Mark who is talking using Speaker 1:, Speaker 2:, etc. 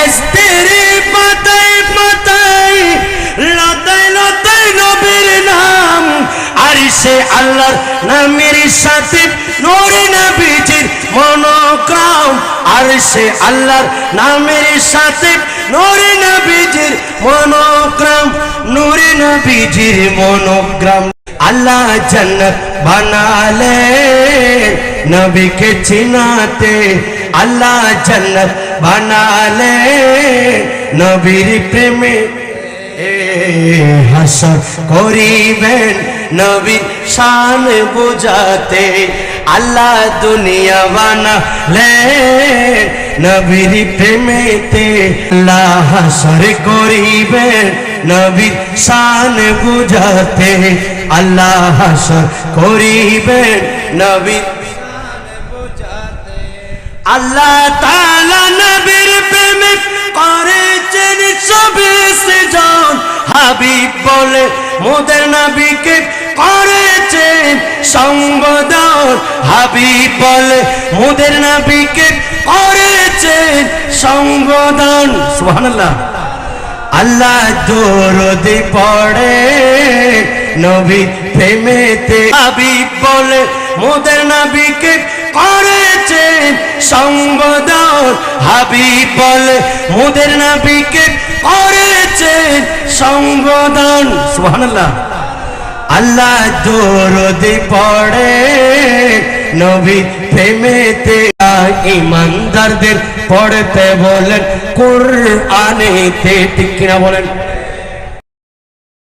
Speaker 1: বেহেস্তের পাতায় পাতায়, লতায় লতায় নবীর নাম। আর সে আল্লাহর নামের সাথে নূরে নবীজির মনোগ্রাম আর সে আল্লাহর নামের সাথে নূরে নবীজির মনোগ্রাম নূরে নবীজির মনোগ্রাম আল্লাহ জন্নত বানালে, নবীকে চিনাতে আল্লাহ জন্নত বানালে নবীর প্রেমে হাসর করিবেন নবীর শান বুঝাতে। আল্লাহ দুনিয়া বানালে নবীর প্রেমেতে আল্লাহ হাসর করিবেন নবীর শান বুঝাতে। আল্লাহ হাসর করিবেন নবীর আল্লাহ তাআলা হাবিব বলে, মোদের নবীকে করেছেন সম্বোধন হাবিব বলে, মোদের নবীকে করেছেন সম্বোধন সুবহানাল্লাহ। আল্লাহ দরদি পড়ে নবী প্রেমেতে। হাবিব বলে, মোদের নবীকে করেছেন সম্বোধন হাবিব বলে, মোদের নবীকে করেছেন সম্বোধন সুবহানাল্লাহ। আল্লাহ দরদি পড়ে। নবী প্রেমেতে ইমানদারদের পড়তে বলেন কোরআনেতে ঠিক কিনা বলেন।